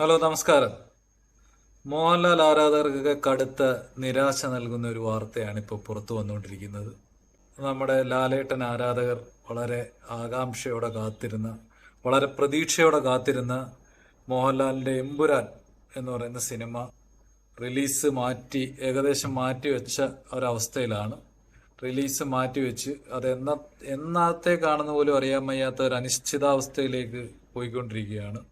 Hello നമസ്കാരം. മോഹൻലാൽ ആരാധകർക്ക് കടുത്ത നിരാശ നൽകുന്ന ഒരു വാർത്തയാണ് ഇപ്പോൾ പുറത്തു വന്നുകൊണ്ടിരിക്കുന്നത്. നമ്മുടെ ലാലേട്ടൻ ആരാധകർ വളരെ ആകാംക്ഷയോടെ കാത്തിരുന്ന വളരെ പ്രതീക്ഷയോടെ കാത്തിരുന്ന മോഹൻലാലിന്റെ എമ്പുരാൻ എന്ന് പറയുന്ന സിനിമ റിലീസ് മാറ്റി ഏകദേശം മാറ്റി വെച്ച ഒരവസ്ഥയിലാണ്. റിലീസ് മാറ്റി വെച്ച് അത് എന്ന കാണുന്ന പോലും അറിയാൻ വയ്യാത്ത ഒരു അനിശ്ചിതാവസ്ഥയിലേക്ക് പോയിക്കൊണ്ടിരിക്കുകയാണ്.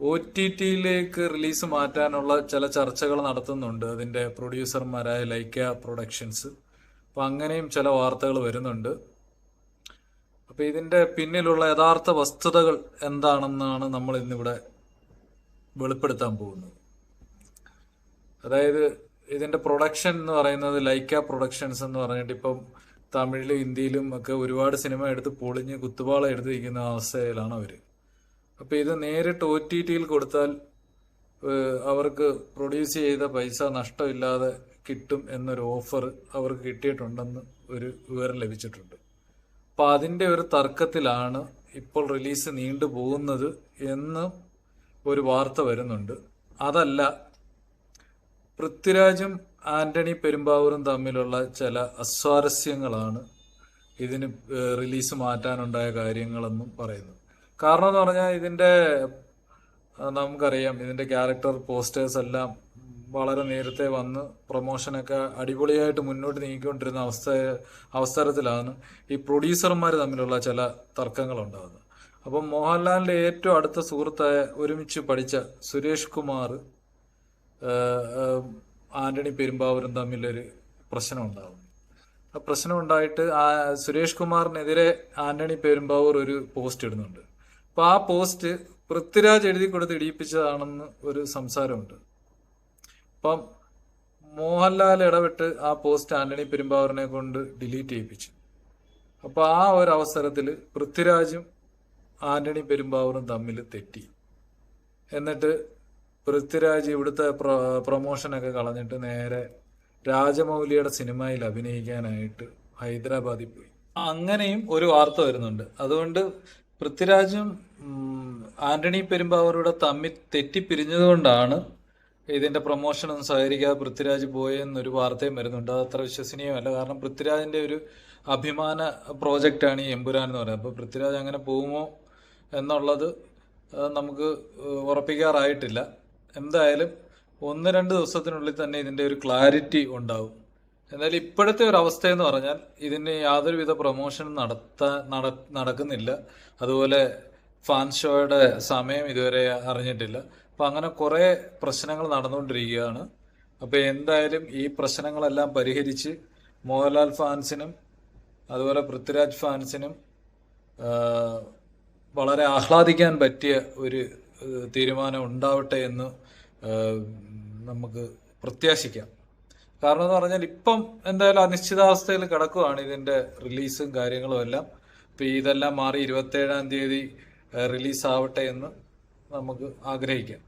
ഒ ടി ടിയിലേക്ക് റിലീസ് മാറ്റാനുള്ള ചില ചർച്ചകൾ നടത്തുന്നുണ്ട് അതിന്റെ പ്രൊഡ്യൂസർമാരായ ലൈക്ക പ്രൊഡക്ഷൻസ്. അപ്പൊ അങ്ങനെയും ചില വാർത്തകൾ വരുന്നുണ്ട്. അപ്പൊ ഇതിന്റെ പിന്നിലുള്ള യഥാർത്ഥ വസ്തുതകൾ എന്താണെന്നാണ് നമ്മൾ ഇന്നിവിടെ വെളിപ്പെടുത്താൻ പോകുന്നത്. അതായത് ഇതിന്റെ പ്രൊഡക്ഷൻ എന്ന് പറയുന്നത് ലൈക്ക പ്രൊഡക്ഷൻസ് എന്ന് പറഞ്ഞിട്ട് ഇപ്പം തമിഴിലും ഹിന്ദിയിലും ഒക്കെ ഒരുപാട് സിനിമ എടുത്ത് പൊളിഞ്ഞ് കുത്തുപാള എടുത്തിരിക്കുന്ന അവസ്ഥയിലാണ് അവർ. അപ്പൊ ഇത് നേരിട്ട് ഒ ടി ടിയിൽ കൊടുത്താൽ അവർക്ക് പ്രൊഡ്യൂസ് ചെയ്ത പൈസ നഷ്ടമില്ലാതെ കിട്ടും എന്നൊരു ഓഫർ അവർക്ക് കിട്ടിയിട്ടുണ്ടെന്ന് ഒരു വിവരം ലഭിച്ചിട്ടുണ്ട്. അപ്പൊ അതിന്റെ ഒരു തർക്കത്തിലാണ് ഇപ്പോൾ റിലീസ് നീണ്ടു പോകുന്നത് എന്ന് ഒരു വാർത്ത വരുന്നുണ്ട്. അതല്ല പൃഥ്വിരാജും ആന്റണി പെരുമ്പാവൂരും തമ്മിലുള്ള ചില അസ്വാരസ്യങ്ങളാണ് ഇതിന് റിലീസ് മാറ്റാനുണ്ടായ കാര്യങ്ങളെന്നും പറയുന്നു കാരണം എന്ന് പറഞ്ഞാൽ ഇതിന്റെ നമുക്കറിയാം ഇതിന്റെ ക്യാരക്ടർ പോസ്റ്റേഴ്സ് എല്ലാം വളരെ നേരത്തെ വന്ന് പ്രൊമോഷനൊക്കെ അടിപൊളിയായിട്ട് മുന്നോട്ട് നീങ്ങിക്കൊണ്ടിരുന്ന അവസ്ഥ അവസരത്തിലാണ് ഈ പ്രൊഡ്യൂസർമാർ തമ്മിലുള്ള ചില തർക്കങ്ങളുണ്ടാകുന്നത് അപ്പം മോഹൻലാലിന്റെ ഏറ്റവും അടുത്ത സുഹൃത്തായ ഒരുമിച്ച് പഠിച്ച സുരേഷ് കുമാർ ആന്റണി പെരുമ്പാവൂരും തമ്മിലൊരു പ്രശ്നം ഉണ്ടാകും ആ പ്രശ്നം ഉണ്ടായിട്ട് സുരേഷ് കുമാറിനെതിരെ ആന്റണി പെരുമ്പാവൂർ ഒരു പോസ്റ്റ് ഇടുന്നുണ്ട്. അപ്പൊ ആ പോസ്റ്റ് പൃഥ്വിരാജ് എഴുതി കൊടുത്ത് ഇടിയിപ്പിച്ചതാണെന്ന് ഒരു സംസാരമുണ്ട്. അപ്പം മോഹൻലാൽ ഇടപെട്ട് ആ പോസ്റ്റ് ആന്റണി പെരുമ്പാവൂരിനെ കൊണ്ട് ഡിലീറ്റ് ചെയ്യിപ്പിച്ചു. അപ്പൊ ആ ഒരു അവസരത്തിൽ പൃഥ്വിരാജും ആന്റണി പെരുമ്പാവൂരും തമ്മിൽ തെറ്റി. എന്നിട്ട് പൃഥ്വിരാജ് ഇവിടുത്തെ പ്രൊമോഷനൊക്കെ കളഞ്ഞിട്ട് നേരെ രാജമൗലിയുടെ സിനിമയിൽ അഭിനയിക്കാനായിട്ട് ഹൈദരാബാദിൽ പോയി. അങ്ങനെയും ഒരു വാർത്ത വരുന്നുണ്ട്. അതുകൊണ്ട് പൃഥ്വിരാജും ആന്റണി പെരുമ്പാവൂരുടെ തമ്മിൽ തെറ്റിപ്പിരിഞ്ഞതുകൊണ്ടാണ് ഇതിന്റെ പ്രൊമോഷൻ ഒന്നും സഹകരിക്കാതെ പൃഥ്വിരാജ് പോയെന്നൊരു വാർത്തയും വരുന്നുണ്ട്. അത് അത്ര വിശ്വസനീയമല്ല. കാരണം പൃഥ്വിരാജിന്റെ ഒരു അഭിമാന പ്രോജക്റ്റാണ് ഈ എമ്പുരാൻ എന്ന് പറയുന്നത്. അപ്പോൾ പൃഥ്വിരാജ് അങ്ങനെ പോകുമോ എന്നുള്ളത് നമുക്ക് ഉറപ്പിക്കാറായിട്ടില്ല. എന്തായാലും ഒന്ന് രണ്ട് ദിവസത്തിനുള്ളിൽ തന്നെ ഇതിന്റെ ഒരു ക്ലാരിറ്റി ഉണ്ടാവും. എന്നാലും ഇപ്പോഴത്തെ ഒരു അവസ്ഥ എന്ന് പറഞ്ഞാൽ ഇതിന് യാതൊരുവിധ പ്രൊമോഷനും നടത്ത നട നടക്കുന്നില്ല. അതുപോലെ ഫാൻ ഷോയുടെ സമയം ഇതുവരെ അറിഞ്ഞിട്ടില്ല. അപ്പൊ അങ്ങനെ കുറേ പ്രശ്നങ്ങൾ നടന്നുകൊണ്ടിരിക്കുകയാണ്. അപ്പൊ എന്തായാലും ഈ പ്രശ്നങ്ങളെല്ലാം പരിഹരിച്ച് മോഹൻലാൽ ഫാൻസിനും അതുപോലെ പൃഥ്വിരാജ് ഫാൻസിനും വളരെ ആഹ്ലാദിക്കാൻ പറ്റിയ ഒരു തീരുമാനം ഉണ്ടാവട്ടെ എന്ന് നമുക്ക് പ്രത്യാശിക്കാം. കാരണം എന്ന് പറഞ്ഞാൽ ഇപ്പം എന്തായാലും അനിശ്ചിതാവസ്ഥയിൽ കിടക്കുവാണ് ഇതിന്റെ റിലീസും കാര്യങ്ങളും എല്ലാം. ഇപ്പൊ ഇതെല്ലാം മാറി ഇരുപത്തേഴാം തീയതി റിലീസ് ആവട്ടെ എന്ന് നമുക്ക് ആഗ്രഹിക്കാം.